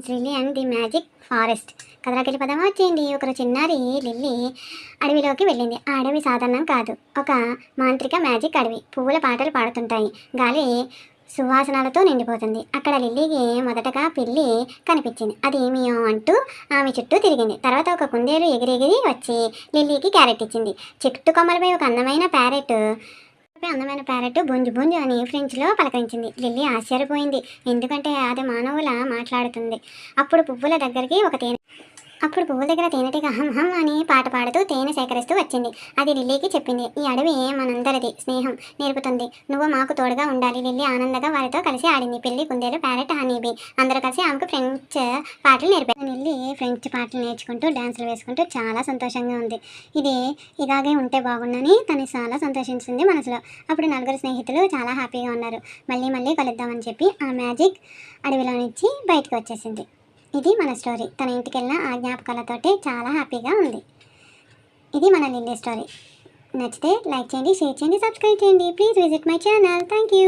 Friends Lilly and the magic forest కథలకెళ్ళి పదం వచ్చింది ఒకరు చిన్నారి లిల్లీ అడవిలోకి వెళ్ళింది. ఆ అడవి సాధారణం కాదు. ఒక మాంత్రిక మ్యాజిక్ అడవి. పువ్వుల పాటలు పాడుతుంటాయి. గాలి సువాసనలతో నిండిపోతుంది. అక్కడ లిల్లీకి మొదటగా పిల్లి కనిపించింది. అది ఏమియో అంటూ ఆమె చుట్టూ తిరిగింది. తర్వాత ఒక కుందేలు ఎగిరెగిరి వచ్చి లిల్లీకి క్యారెట్ ఇచ్చింది. చెట్టు కొమ్మలపై ఒక అందమైన ప్యారెట్ అందమైన ప్యారెట్ బుంజు బుంజు అని ఫ్రెంచ్లో పలకరించింది. లిల్లీ ఆశ్చర్యపోయింది. ఎందుకంటే అది మానవుల మాట్లాడుతుంది. అప్పుడు పువ్వుల దగ్గరికి ఒక తేనె అప్పుడు పువ్వుల దగ్గర తేనెటీగ హం హం అని పాట పాడుతూ తేనె సేకరిస్తూ వచ్చింది. అది లిల్లీకి చెప్పింది. ఈ అడవి మనందరిది? స్నేహం నేర్పుతుంది. నువ్వు మాకు తోడుగా ఉండాలి. లిల్లీ ఆనందంగా వారితో కలిసి ఆడింది. పిల్లి కుందేలు ప్యారెట్ హనీబీ అందరూ కలిసి ఆమెకు ఫ్రెంచ్ పాటలు నేర్పారు. లిల్లీ ఫ్రెంచ్ పాటలు నేర్చుకుంటూ డ్యాన్సులు వేసుకుంటూ చాలా సంతోషంగా ఉంది. ఇది ఇలాగే ఉంటే బాగుండని తను చాలా సంతోషించింది మనసులో. అప్పుడు నలుగురు స్నేహితులు చాలా హ్యాపీగా ఉన్నారు. మళ్ళీ మళ్ళీ కలుద్దామని చెప్పి ఆ మ్యాజిక్ అడవిలో నుంచి బయటకు వచ్చేసింది. ఇది మన స్టోరీ. తన ఇంటికి వెళ్ళిన ఆ జ్ఞాపకాలతోటి చాలా హ్యాపీగా ఉంది. ఇది మన లిల్లీ స్టోరీ. నచ్చితే లైక్ చేయండి షేర్ చేయండి సబ్స్క్రైబ్ చేయండి. Please visit my channel. Thank you.